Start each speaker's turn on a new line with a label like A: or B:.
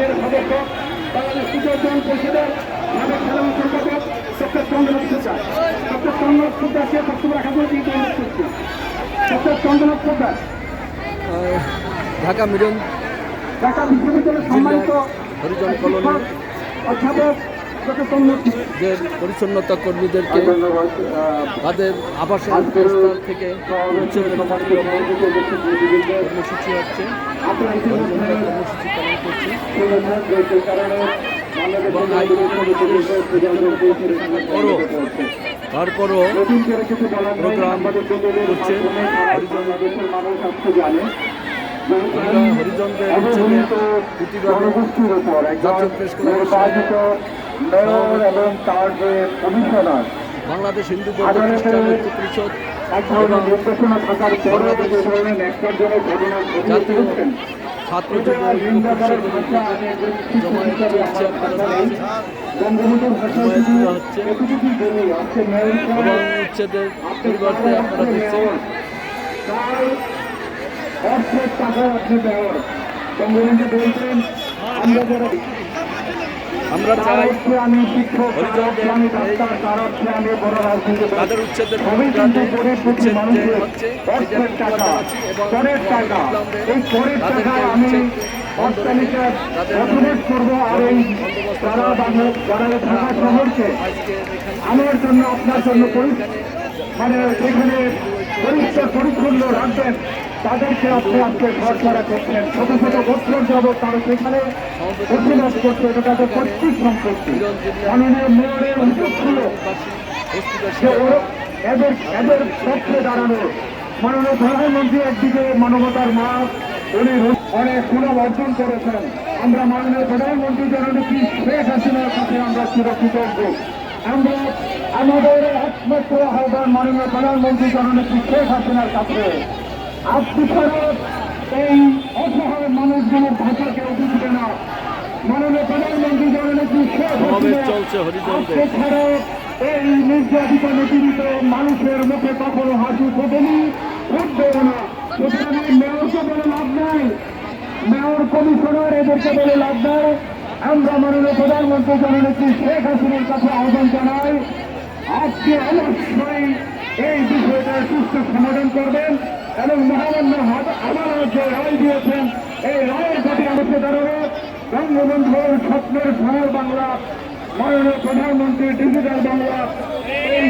A: আজকের সদস্য বাংলাদেশ জন পরিষদের সাবেক সাধারণ সম্পাদক ডক্টর চন্দ্রনাথ সরকার ডক্টর চন্দ্রনাথ সরকারকে বক্তব্য রাখার জন্য তিনি অনুরোধ করছি ডক্টর চন্দ্রনাথ সরকার
B: ঢাকা মিডিয়াম
A: ঢাকা বিশ্ববিদ্যালয়ের সম্মানিত অধ্যাপক
B: যে পরিচ্ছন্নতা কর্মীদেরকে তাদের আবাসন স্থল থেকে কর্মসূচি হচ্ছে কর্মসূচি পালন করছি। তারপরও প্রোগ্রাম করছে আমরা হরিজনদের
A: উপর
B: জাতীয় প্রেস ক্লাবের
A: মেয়র এবং তার যে কমিশনার
B: বাংলাদেশ হিন্দু বৌদ্ধ পরিষদ জাতীয় ছাত্র উচ্ছেদের পরিবর্তে আপনারা দেখছেন
A: টাকা আপনি বলছেন আমরা যারা
B: আমরা চাই তাদের উচ্ছেদের উচ্ছেদ যে হচ্ছে
A: আমার জন্য আপনার জন্য মানে এখানে পরিষ্কার পরিচ্ছন্ন রাখবেন। তাদেরকে আপনি আজকে ঘর ছাড়া করছেন। ছোট ছোট বছর যাব তারা সেখানে বসবাস করছে। এটা তাদের পৈতৃক সম্পত্তি। মাননীয় মেয়রের উচিত ছিল এদের এদের পক্ষে দাঁড়ানো। মাননীয় প্রধানমন্ত্রী একদিকে মানবতার মা উনি অনেক সুনাম অর্জন করেছেন। আমরা মাননীয় প্রধানমন্ত্রী জননেত্রী শেখ হাসিনার কাছে আমরা চিরকৃতজ্ঞ আমরা আমাদের একমাত্র আহ্বান মাননীয় প্রধানমন্ত্রী জননেত্রী শেখ হাসিনার কাছে। আজকে ছাড়া এই অসহায় মানুষগুলোর ভাষা কেউ বুঝবে না মাননীয় প্রধানমন্ত্রী জননেত্রী শেখ হাসিনা। এই নির্যাতিত নিপীড়িত মানুষের মুখে কখনো হাসি ফোটেনি ফুটবেও না। সুতরাং মেয়রকে বলে লাভ নাই। মেয়র কমিশনার এদেরকে বলে লাভ নাই। আমরা মাননীয় প্রধানমন্ত্রী জননেত্রী শেখ হাসিনার কাছে আহ্বান জানাই আজকে অবশ্যই এই বিষয়টার সুস্থ সমাধান করবেন। এবং মহামান্য আমার যে রায় দিয়েছেন। এই রায়ের প্রতি আমাকে দাঁড়াবে বঙ্গবন্ধুর স্বপ্নের সময় বাংলা। মাননীয় প্রধানমন্ত্রী ডিজিটাল বাংলা। এই